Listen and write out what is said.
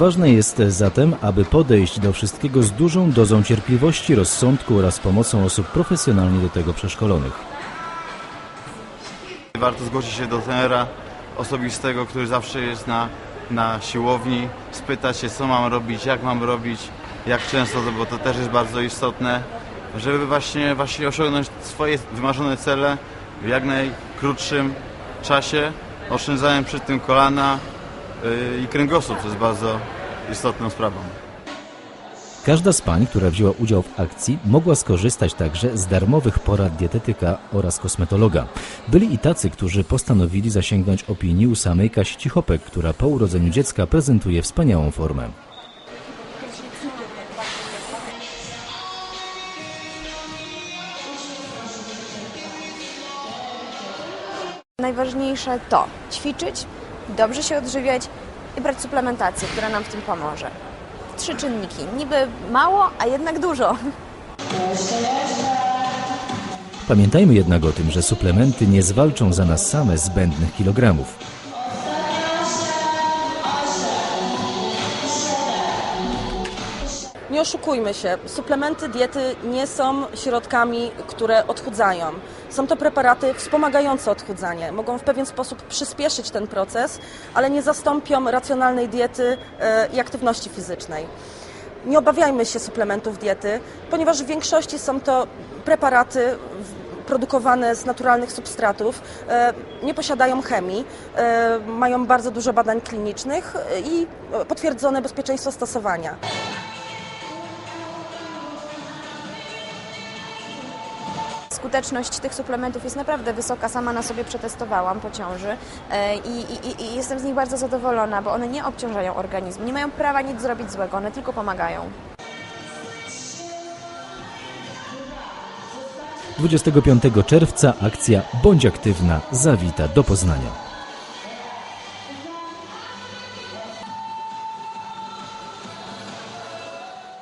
Ważne jest zatem, aby podejść do wszystkiego z dużą dozą cierpliwości, rozsądku oraz pomocą osób profesjonalnie do tego przeszkolonych. Warto zgłosić się do trenera osobistego, który zawsze jest na, na siłowni, spytać się, co mam robić, jak mam robić, jak często, bo to też jest bardzo istotne, żeby właśnie, właśnie osiągnąć swoje wymarzone cele w jak najkrótszym czasie, oszczędzając przy tym kolana i kręgosłup, co jest bardzo istotną sprawą. Każda z pań, która wzięła udział w akcji, mogła skorzystać także z darmowych porad dietetyka oraz kosmetologa. Byli i tacy, którzy postanowili zasięgnąć opinii u samej Kasi Cichopek, która po urodzeniu dziecka prezentuje wspaniałą formę. Najważniejsze to ćwiczyć, dobrze się odżywiać i brać suplementację, która nam w tym pomoże. Trzy czynniki. Niby mało, a jednak dużo. Pamiętajmy jednak o tym, że suplementy nie zwalczą za nas same zbędnych kilogramów. Nie oszukujmy się, suplementy diety nie są środkami, które odchudzają. Są to preparaty wspomagające odchudzanie. Mogą w pewien sposób przyspieszyć ten proces, ale nie zastąpią racjonalnej diety e, i aktywności fizycznej. Nie obawiajmy się suplementów diety, ponieważ w większości są to preparaty produkowane z naturalnych substratów, e, nie posiadają chemii, e, mają bardzo dużo badań klinicznych i potwierdzone bezpieczeństwo stosowania. Skuteczność tych suplementów jest naprawdę wysoka. Sama na sobie przetestowałam po ciąży e, i, i, i jestem z nich bardzo zadowolona, bo one nie obciążają organizmu, nie mają prawa nic zrobić złego, one tylko pomagają. 25 czerwca akcja Bądź aktywna zawita do Poznania.